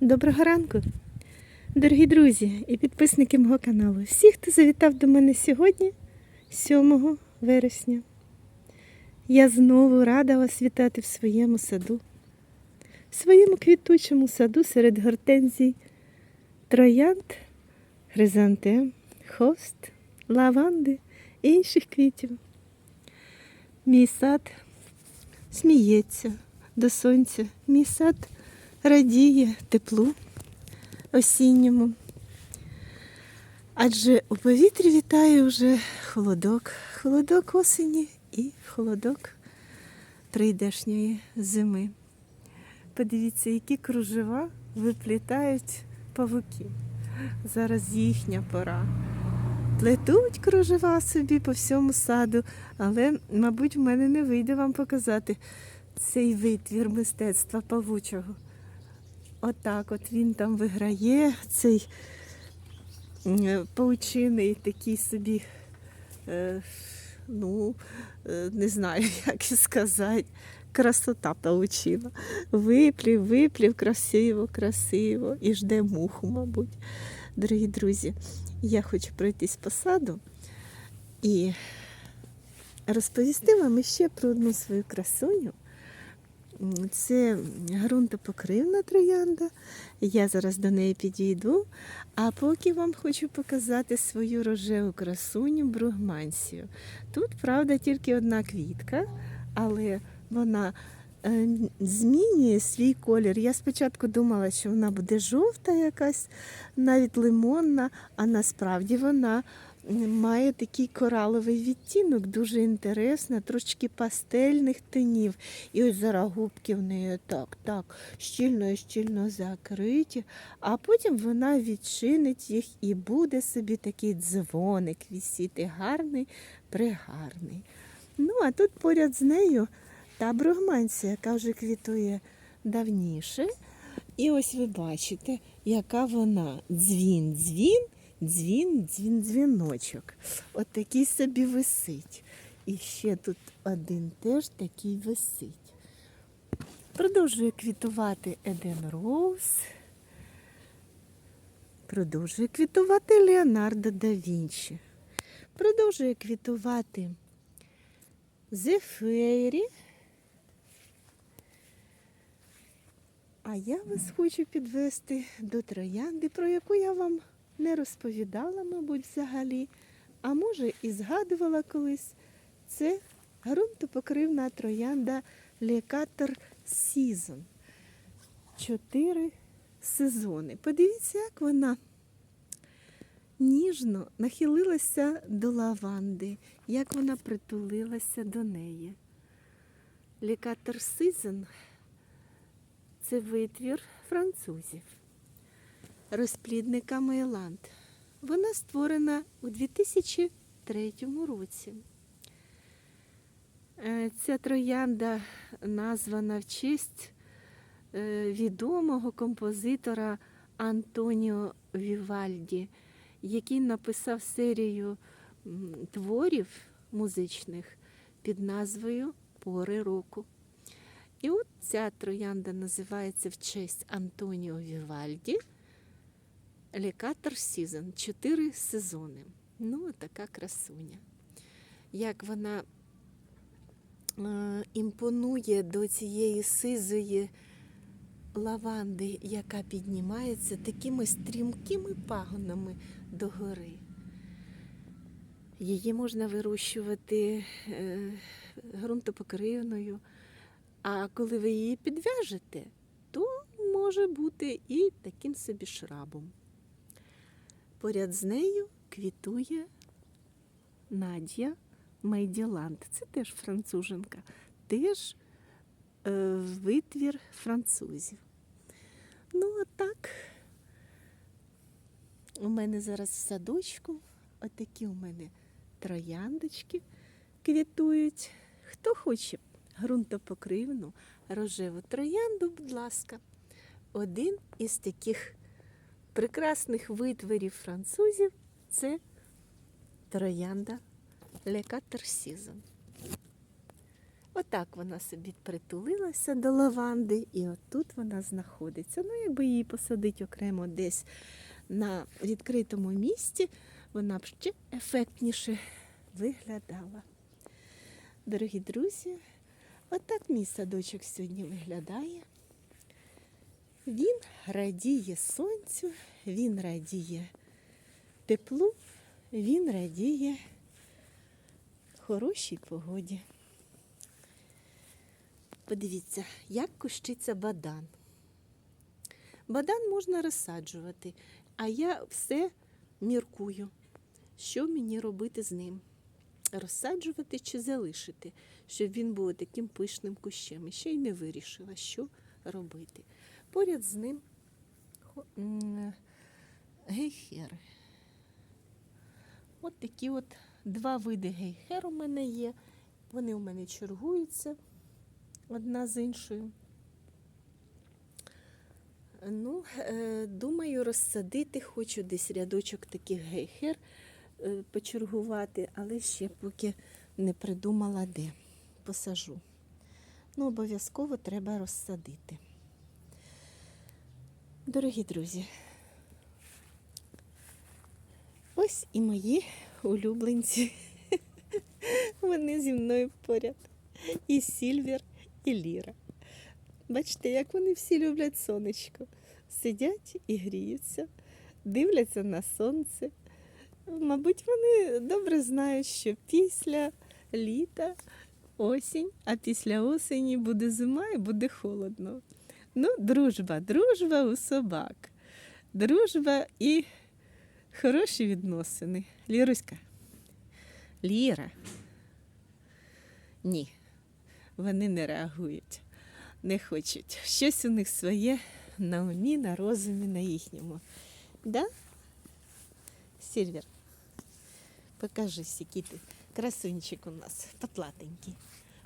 Доброго ранку, дорогі друзі і підписники мого каналу. Всі, хто завітав до мене сьогодні, 7 вересня. Я знову рада вас вітати в своєму саду, в своєму квітучому саду серед гортензій, троянд, хризантем, хост, лаванди і інших квітів. Мій сад сміється до сонця, мій сад радіє теплу осінньому. Адже у повітрі вітає вже холодок, холодок осені і холодок прийдешньої зими. Подивіться, які кружева виплітають павуки. Зараз їхня пора. Плетуть кружева собі по всьому саду, але, мабуть, в мене не вийде вам показати цей витвір мистецтва павучого. Отак от він там виграє цей м, паучиний такий собі, е, ну, е, не знаю, як і сказати, красота паучина. Виплів, виплів, красиво, красиво. І жде муху, мабуть. Дорогі друзі, я хочу пройтись по саду і розповісти вам ще про одну свою красуню. Це ґрунтопокривна троянда. Я зараз до неї підійду. А поки вам хочу показати свою рожеву красуню бругмансію. Тут, правда, тільки одна квітка, але вона е, змінює свій колір. Я спочатку думала, що вона буде жовта якась, навіть лимонна, а насправді вона має такий кораловий відтінок, дуже інтересна, трошки пастельних тонів. І ось зараз губки в неї так, так, щільно і щільно закриті, а потім вона відчинить їх і буде собі такий дзвоник вісіти, гарний, пригарний. Ну, а тут поряд з нею та брогманція, яка вже квітує давніше. І ось ви бачите, яка вона дзвін, дзвін, дзвін, дзвін, дзвіночок. От такий собі висить. І ще тут один теж такий висить. Продовжує квітувати Еден Роуз. Продовжує квітувати Леонардо да Вінчі. Продовжує квітувати Зефері. А я вас хочу підвести до троянди, про яку я вам не розповідала, мабуть, взагалі, а може і згадувала колись. Це ґрунтопокривна троянда Лекатор Сізон. Чотири сезони. Подивіться, як вона ніжно нахилилася до лаванди, як вона притулилася до неї. Лекатор Сізон це витвір французів, розплідника Мейланд. Вона створена у 2003 році. Е, Ця троянда названа в честь е, відомого композитора Антоніо Вівальді, який написав серію творів музичних під назвою Пори року. І от ця троянда називається в честь Антоніо Вівальді. Лекатор Сізон. Чотири сезони. Ну, така красуня. Як вона е, імпонує до цієї сизої лаванди, яка піднімається такими стрімкими пагонами догори. Її можна вирощувати е, ґрунтопокривною. А коли ви її підв'яжете, то може бути і таким собі шрабом. Поряд з нею квітує Надія Мейділанд. Це теж француженка, теж е, витвір французів. Ну, а так, у мене зараз в садочку отакі у мене трояндочки квітують. Хто хоче ґрунтопокривну рожеву троянду, будь ласка, один із таких прекрасних витворів французів це троянда Лекатер Сізон. Отак вона собі притулилася до лаванди, і отут вона знаходиться. Ну, якби її посадити окремо десь на відкритому місці, вона б ще ефектніше виглядала. Дорогі друзі, отак мій садочок сьогодні виглядає. Він радіє сонцю, він радіє теплу, він радіє хорошій погоді. Подивіться, як кущиться бадан. Бадан можна розсаджувати, а я все міркую, що мені робити з ним. Розсаджувати чи залишити, щоб він був таким пишним кущем. І ще й не вирішила, що робити. Поряд з ним гейхери. От такі от два види гейхер у мене є. Вони у мене чергуються одна з іншою. Ну, е, думаю, розсадити, хочу десь рядочок таких гейхер е, почергувати, але ще поки не придумала де посажу. Ну, обов'язково треба розсадити. Дорогі друзі, ось і мої улюбленці. Вони зі мною поряд. І Сільвер, і Ліра. Бачите, як вони всі люблять сонечко. Сидять і гріються, дивляться на сонце. Мабуть, вони добре знають, що після літа осінь, а після осені буде зима і буде холодно. Ну, дружба, дружба у собак. Дружба і хороші відносини. Ліруська. Ліра. Ні, вони не реагують, не хочуть. Щось у них своє на умі, на розумі, на їхньому. Да? Сільвер, покажи, який ти красунчик у нас, потлатенький.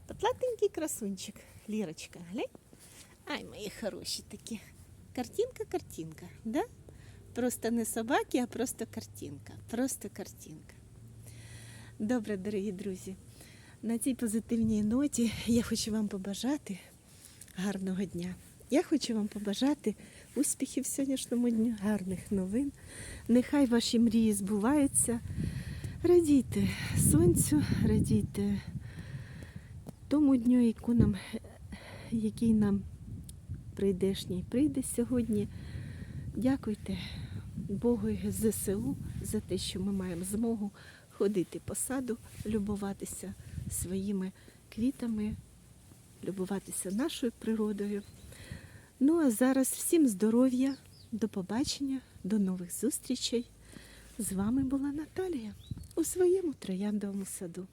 Потлатенький красунчик. Лірочка, глянь. Ай, мої хороші такі. Картинка, картинка, да? Просто не собаки, а просто картинка. Просто картинка. Добре, дорогі друзі. На цій позитивній ноті я хочу вам побажати гарного дня. Я хочу вам побажати успіхів сьогоднішньому дню, гарних новин. Нехай ваші мрії збуваються. Радійте сонцю, радійте тому дню, яку нам, який нам прийдешній прийде сьогодні. Дякуйте Богу і ЗСУ за те, що ми маємо змогу ходити по саду, любуватися своїми квітами, любуватися нашою природою. Ну а зараз всім здоров'я, до побачення, до нових зустрічей. З вами була Наталія у своєму трояндовому саду.